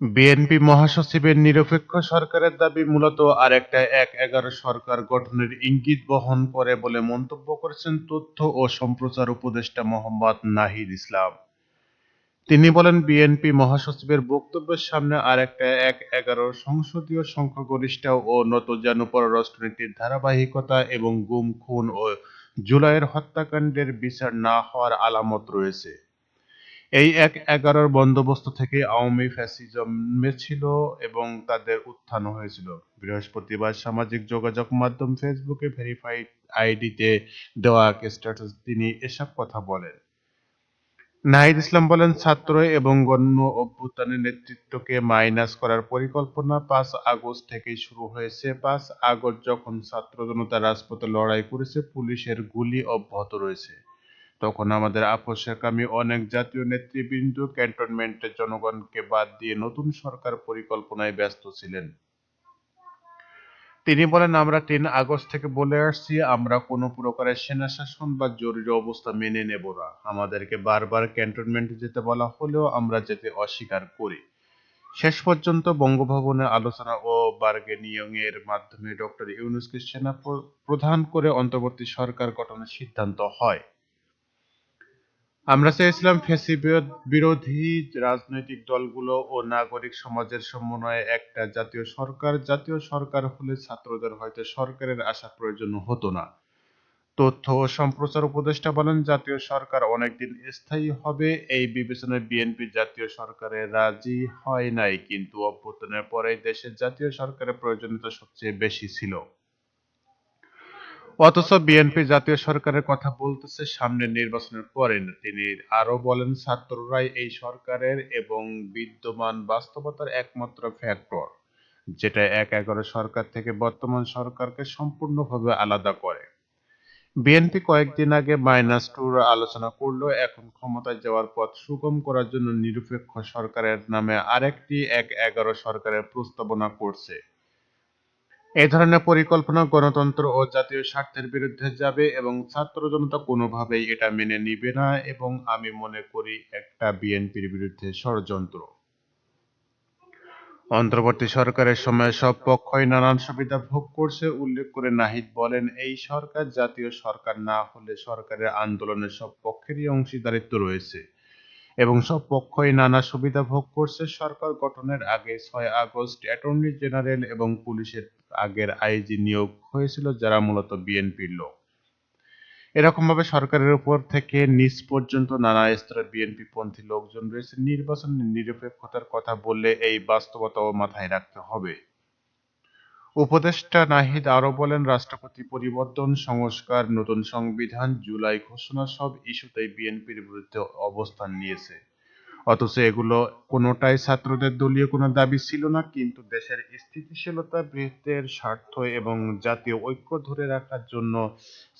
BNP মহাসচিবের নিরপেক্ষ সরকারের দাবি মূলত আরেকটা এক এগারো সরকার গঠনের ইঙ্গিত বহন করে বলে মন্তব্য করেছেন তথ্য ও সম্প্রচার উপদেষ্টা মোহাম্মদ নাহিদ ইসলাম। তিনি বলেন, বিএনপি মহাসচিবের বক্তব্যের সামনে আরেকটা এক এগারো সংসদীয় সংখ্যাগরিষ্ঠ ও নতজানু পররাষ্ট্রনীতির ধারাবাহিকতা এবং গুম, খুন ও জুলাইয়ের হত্যাকাণ্ডের বিচার না হওয়ার আলামত রয়েছে। এই এক এগারোর বন্দোবস্ত থেকে আওয়ামী ফ্যাসিজম জন্মেছিল এবং তাদের উত্থান হয়েছিল। বৃহস্পতিবার সামাজিক যোগাযোগ মাধ্যম ফেসবুকে ভেরিফাইড আইডিতে দেওয়া এক স্ট্যাটাস তিনি এসব কথা বলেন। নাহিদ ইসলাম বলেন, ছাত্র এবং গণ্য অভ্যুত্থানের নেতৃত্বকে মাইনাস করার পরিকল্পনা পাঁচ আগস্ট থেকেই শুরু হয়েছে। পাঁচ আগস্ট যখন ছাত্র জনতা রাজপথে লড়াই করেছে, পুলিশের গুলি অব্যাহত রয়েছে। তখন আমাদের আপোষকামী অনেক জাতীয় নেতৃবৃন্দ ক্যান্টনমেন্টের জনগণকে বাদ দিয়ে নতুন সরকার পরিকল্পনায় ব্যস্ত ছিলেন। তিনি বলেন, আমরা তিন আগস্ট থেকে বলে আসছি, আমরা কোনো প্রকারের সেনা শাসন বা জরুরি অবস্থা মেনে নেব না। আমাদেরকে বারবার ক্যান্টনমেন্টে যেতে বলা হলেও আমরা যেতে অস্বীকার করি। শেষ পর্যন্ত বঙ্গভবনে আলোচনা ও বার্গেনিয়ং এর মাধ্যমে ডক্টর ইউনুসকে সেনা প্রধান করে অন্তর্বর্তী সরকার গঠনের সিদ্ধান্ত হয়। আমরা চেয়েছিলাম ফ্যাসিবাদ বিরোধী রাজনৈতিক দলগুলো ও নাগরিক সমাজের সমন্বয়ে একটা জাতীয় সরকার। জাতীয় সরকার হলে ছাত্রদের হয়তো সরকারের আসা প্রয়োজন হতো না। তথ্য ও সম্প্রচার উপদেষ্টা বলেন, জাতীয় সরকার অনেকদিন স্থায়ী হবে, এই বিবেচনায় বিএনপি জাতীয় সরকারে রাজি হয় নাই, কিন্তু অভ্যুত্থানের পরে দেশের জাতীয় সরকারের প্রয়োজনীয়তা সবচেয়ে বেশি ছিল। অথচ বিএনপি জাতীয় সরকারের কথা বলতেছে সামনের নির্বাচনের পরে তিনি আরও বলেন, ছাত্ররাই এই সরকারের এবং বিদ্যমান বাস্তবতার একমাত্র ফ্যাক্টর, যেটা এক এগারো সরকার থেকে বর্তমান সরকারকে সম্পূর্ণভাবে আলাদা করে। বিএনপি কয়েকদিন আগে মাইনাস টুর আলোচনা করলেও এখন ক্ষমতায় যাওয়ার পথ সুগম করার জন্য নিরপেক্ষ সরকারের নামে আরেকটি এক এগারো সরকারের প্রস্তাবনা করছে। এ ধরনের পরিকল্পনা গণতন্ত্র ও জাতীয় স্বার্থের বিরুদ্ধে যাবে এবং ছাত্র জনতা কোনোভাবেই এটা মেনে নিবে না এবং আমি মনে করি একটা বিএনপির বিরুদ্ধে ষড়যন্ত্র। অন্তর্বর্তী সরকারের সময় সব পক্ষই নানান সুবিধা ভোগ করছে, উল্লেখ করে নাহিদ বলেন, এই সরকার জাতীয় সরকার না হলে সরকারের আন্দোলনের সব পক্ষেরই অংশীদারিত্ব রয়েছে। এবং সব পক্ষই নানা সুবিধা ভোগ করছে। সরকার গঠনের আগে ছয় আগস্ট অ্যাটর্নি জেনারেল এবং পুলিশের আগের আইজি নিয়োগ হয়েছিল, যারা মূলত বিএনপির লোক। এরকমভাবে সরকারের উপর থেকে নিচ পর্যন্ত নানা স্তরে বিএনপি পন্থী লোকজন রয়েছে। নির্বাচনের নিরপেক্ষতার কথা বললে এই বাস্তবতাও মাথায় রাখতে হবে। উপদেষ্টা নাহিদ আরও বলেন, রাষ্ট্রপতি পরিবর্তন, সংস্কার, নতুন সংবিধান, জুলাই ঘোষণা সব ইস্যুতেই বিএনপির বিরুদ্ধে অবস্থান নিয়েছে। অথচ এগুলো কোনোটাই ছাত্রদের দলীয় কোনো দাবি ছিল না, কিন্তু দেশের স্থিতিশীলতা, বৃত্তের স্বার্থ এবং জাতীয় ঐক্য ধরে রাখার জন্য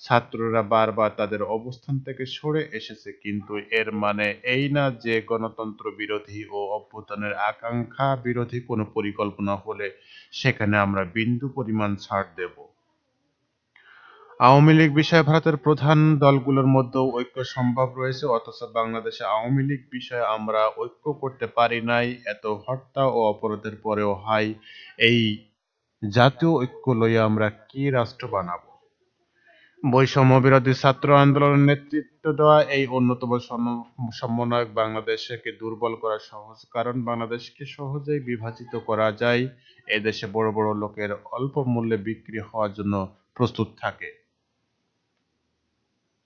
ছাত্ররা বারবার তাদের অবস্থান থেকে সরে এসেছে। কিন্তু এর মানে এই না যে গণতন্ত্র বিরোধী ও অভ্যুত্থানের আকাঙ্ক্ষা বিরোধী কোনো পরিকল্পনা হলে সেখানে আমরা বিন্দু পরিমাণ ছাড় দেব। আওয়ামী লীগ বিষয়ে ভারতের প্রধান দলগুলোর মধ্যেও ঐক্য সম্ভব রয়েছে, অথচ বাংলাদেশে আওয়ামী লীগ বিষয়ে আমরা ঐক্য করতে পারি নাই, এত হত্যা ও অপরাধের পরেও, হাই, এই জাতীয় ঐক্য লইয়া আমরা কি রাষ্ট্র বানাবো? বৈষম্য বিরোধী ছাত্র আন্দোলনের নেতৃত্ব দেওয়া এই অন্যতম সমন্বয়ক বাংলাদেশকে দুর্বল করা সহজ কারণ বাংলাদেশকে সহজেই বিভাজিত করা যায়, এদেশে বড় বড় লোকের অল্প মূল্যে বিক্রি হওয়ার জন্য প্রস্তুত থাকে।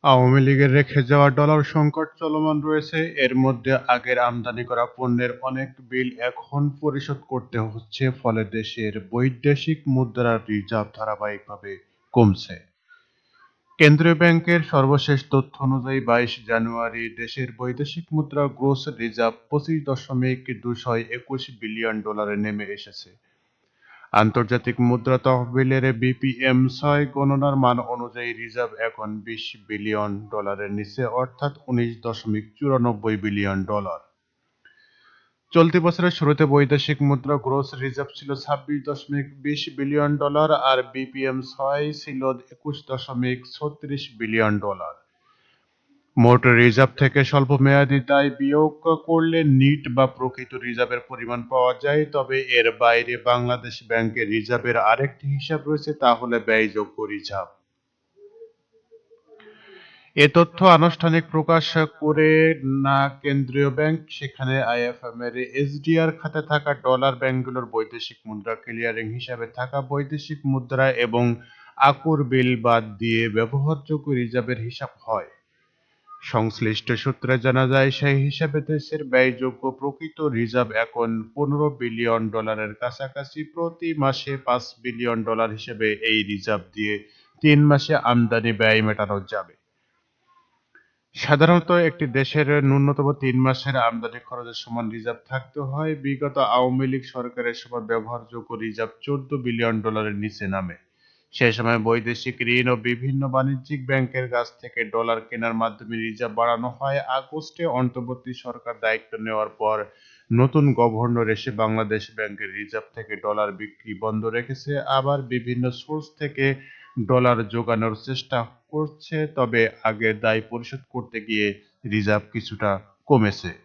আওয়ামী লীগের রেখে যাওয়া ডলার সংকট চলমান রয়েছে। এর মধ্যে আগের আমদানি করা পণ্যের অনেক বিল এখন পরিশোধ করতে হচ্ছে, ফলে দেশের বৈদেশিক মুদ্রার রিজার্ভ ধারাবাহিকভাবে কমছে। কেন্দ্রীয় ব্যাংকের সর্বশেষ তথ্য অনুযায়ী বাইশ জানুয়ারি দেশের বৈদেশিক মুদ্রা গ্রোস রিজার্ভ পঁচিশ দশমিক দুশয় একুশ বিলিয়ন ডলারে নেমে এসেছে। আন্তর্জাতিক মুদ্রা তহবিলের বিপিএম ছয় গণনার মান অনুযায়ী রিজার্ভ এখন বিশ বিলিয়ন ডলারের নিচে, অর্থাৎ উনিশ দশমিক চুরানব্বই বিলিয়ন ডলার। চলতি বছরের শুরুতে বৈদেশিক মুদ্রা গ্রোস রিজার্ভ ছিল ছাব্বিশ দশমিক বিশ বিলিয়ন ডলার আর বিপিএম ছয় ছিল একুশ দশমিক ছত্রিশ বিলিয়ন ডলার। মোট রিজার্ভ থেকে স্বল্পমেয়াদী দায় বিয়োগ করলে নিট বা প্রকৃত রিজার্ভের পরিমাণ পাওয়া যায়। তবে এর বাইরে বাংলাদেশ ব্যাংকের রিজার্ভের আরেকটি হিসাব রয়েছে, তা হলো ব্যয়যোগ্য রিজার্ভ। এ তথ্য আনুষ্ঠানিক প্রকাশ করে না কেন্দ্রীয় ব্যাংক, সেখানে আইএফএম এর এসডিআর খাতে থাকা ডলার ব্যাংকগুলোর বৈদেশিক মুদ্রা ক্লিয়ারিং হিসাবে থাকা বৈদেশিক মুদ্রা এবং আকুর বিল বাদ দিয়ে ব্যবহারযোগ্য রিজার্ভের হিসাব হয়। সংশ্লিষ্ট সূত্রে জানা যায়, সেই হিসাবে দেশের ব্যয়যোগ্য প্রকৃত রিজার্ভ এখন পনেরো বিলিয়ন ডলারের কাছাকাছি। প্রতি মাসে পাঁচ বিলিয়ন ডলার হিসেবে এই রিজার্ভ দিয়ে তিন মাসে আমদানি ব্যয় মেটানো যাবে। সাধারণত একটি দেশের ন্যূনতম তিন মাসের আমদানি খরচের সমান রিজার্ভ থাকতে হয়। বিগত আওয়ামী লীগ সরকারের সময় ব্যবহারযোগ্য রিজার্ভ চোদ্দ বিলিয়ন ডলারের নিচে নামে। সে সময় বৈদেশিক ঋণ ও বিভিন্ন বাণিজ্যিক ব্যাংকের কাছ থেকে ডলার কেনার মাধ্যমে রিজার্ভ বাড়ানো হয়। আগস্টে অন্তর্বর্তী সরকার দায়িত্ব নেওয়ার পর নতুন গভর্নর এসে বাংলাদেশ ব্যাংকের রিজার্ভ থেকে ডলার বিক্রি বন্ধ রেখেছে। আবার বিভিন্ন সোর্স থেকে ডলার জোগানোর চেষ্টা করছে, তবে আগের দায় পরিশোধ করতে গিয়ে রিজার্ভ কিছুটা কমেছে।